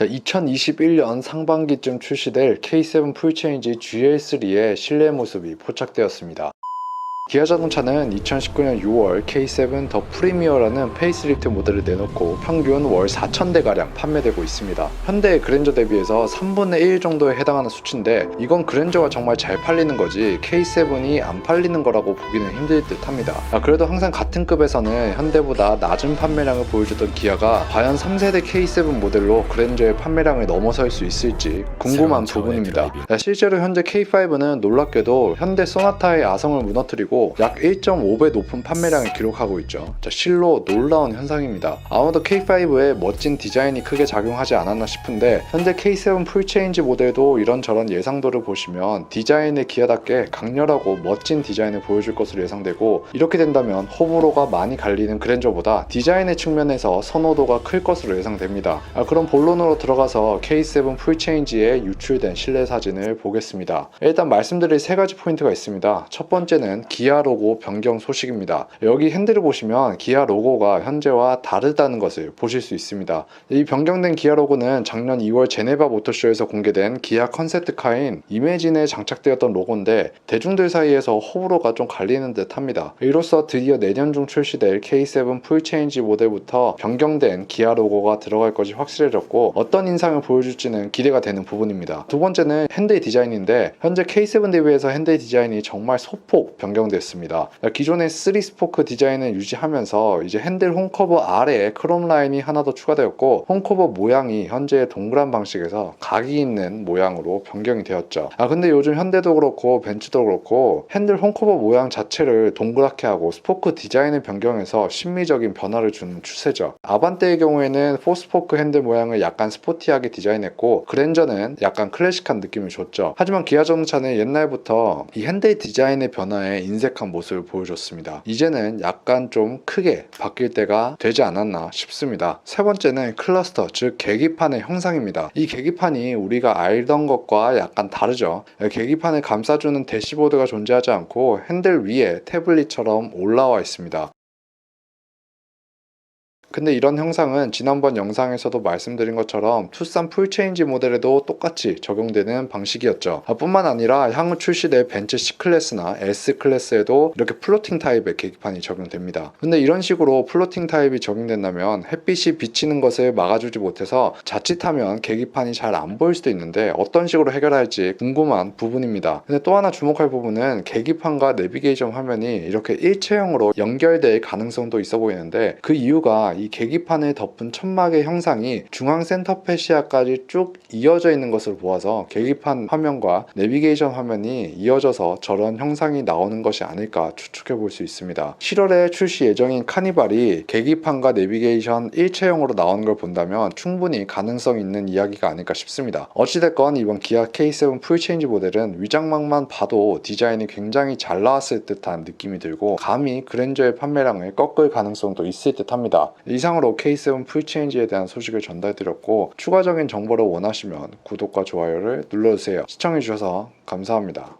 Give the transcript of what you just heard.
자, 2021년 상반기쯤 출시될 K7 풀체인지 GL3의 실내 모습이 포착되었습니다. 기아 자동차는 2019년 6월 K7 더 프리미어라는 페이스리프트 모델을 내놓고 평균 월 4,000대가량 판매되고 있습니다. 현대의 그랜저 대비해서 3분의 1 정도에 해당하는 수치인데 이건 그랜저가 정말 잘 팔리는 거지 K7이 안 팔리는 거라고 보기는 힘들 듯 합니다. 아, 그래도 항상 같은 급에서는 현대보다 낮은 판매량을 보여주던 기아가 과연 3세대 K7 모델로 그랜저의 판매량을 넘어설 수 있을지 궁금한 부분입니다. 자, 실제로 현재 K5는 놀랍게도 현대 소나타의 아성을 무너뜨리고 약 1.5배 높은 판매량을 기록하고 있죠. 자, 실로 놀라운 현상입니다. 아마도 K5의 멋진 디자인이 크게 작용하지 않았나 싶은데 현재 K7 풀체인지 모델도 이런저런 예상도를 보시면 디자인의 기아답게 강렬하고 멋진 디자인을 보여줄 것으로 예상되고 이렇게 된다면 호불호가 많이 갈리는 그랜저보다 디자인의 측면에서 선호도가 클 것으로 예상됩니다. 아, 그럼 본론으로 들어가서 K7 풀체인지에 유출된 실내 사진을 보겠습니다. 일단 말씀드릴 세 가지 포인트가 있습니다. 첫 번째는 기아 로고 변경 소식입니다. 여기 핸들을 보시면 기아 로고가 현재와 다르다는 것을 보실 수 있습니다. 이 변경된 기아 로고는 작년 2월 제네바 모터쇼에서 공개된 기아 컨셉트카인 이매진에 장착되었던 로고인데 대중들 사이에서 호불호가 좀 갈리는 듯 합니다. 이로써 드디어 내년 중 출시될 K7 풀체인지 모델부터 변경된 기아 로고가 들어갈 것이 확실해졌고 어떤 인상을 보여줄지는 기대가 되는 부분입니다. 두 번째는 핸들 디자인인데 현재 K7 대비해서 핸들 디자인이 정말 소폭 변경 됐습니다. 기존의 3 스포크 디자인을 유지하면서 이제 핸들 홈커버 아래에 크롬 라인이 하나 더 추가되었고 홈커버 모양이 현재 동그란 방식에서 각이 있는 모양으로 변경이 되었죠. 아 근데 요즘 현대도 그렇고 벤츠도 그렇고 핸들 홈커버 모양 자체를 동그랗게 하고 스포크 디자인을 변경해서 심미적인 변화를 주는 추세죠. 아반떼의 경우에는 4스포크 핸들 모양을 약간 스포티하게 디자인했고 그랜저는 약간 클래식한 느낌을 줬죠. 하지만 기아 자동차는 옛날부터 이 핸들 디자인의 변화에 인 색한 모습을 보여줬습니다. 이제는 약간 좀 크게 바뀔 때가 되지 않았나 싶습니다. 세 번째는 클러스터, 즉 계기판의 형상입니다. 이 계기판이 우리가 알던 것과 약간 다르죠. 계기판을 감싸주는 대시보드가 존재하지 않고 핸들 위에 태블릿처럼 올라와 있습니다. 근데 이런 형상은 지난번 영상에서도 말씀드린 것처럼 투싼 풀체인지 모델에도 똑같이 적용되는 방식이었죠. 아, 뿐만 아니라 향후 출시될 벤츠 C클래스나 S클래스에도 이렇게 플로팅 타입의 계기판이 적용됩니다. 근데 이런 식으로 플로팅 타입이 적용된다면 햇빛이 비치는 것을 막아주지 못해서 자칫하면 계기판이 잘 안 보일 수도 있는데 어떤 식으로 해결할지 궁금한 부분입니다. 근데 또 하나 주목할 부분은 계기판과 내비게이션 화면이 이렇게 일체형으로 연결될 가능성도 있어 보이는데 그 이유가 이 계기판을 덮은 천막의 형상이 중앙 센터 페시아까지 쭉 이어져 있는 것을 보아서 계기판 화면과 내비게이션 화면이 이어져서 저런 형상이 나오는 것이 아닐까 추측해 볼 수 있습니다. 7월에 출시 예정인 카니발이 계기판과 내비게이션 일체형으로 나오는 걸 본다면 충분히 가능성 있는 이야기가 아닐까 싶습니다. 어찌됐건 이번 기아 K7 풀체인지 모델은 위장막만 봐도 디자인이 굉장히 잘 나왔을 듯한 느낌이 들고 감히 그랜저의 판매량을 꺾을 가능성도 있을 듯 합니다. 이상으로 K7 풀체인지에 대한 소식을 전달드렸고 추가적인 정보를 원하시면 구독과 좋아요를 눌러주세요. 시청해주셔서 감사합니다.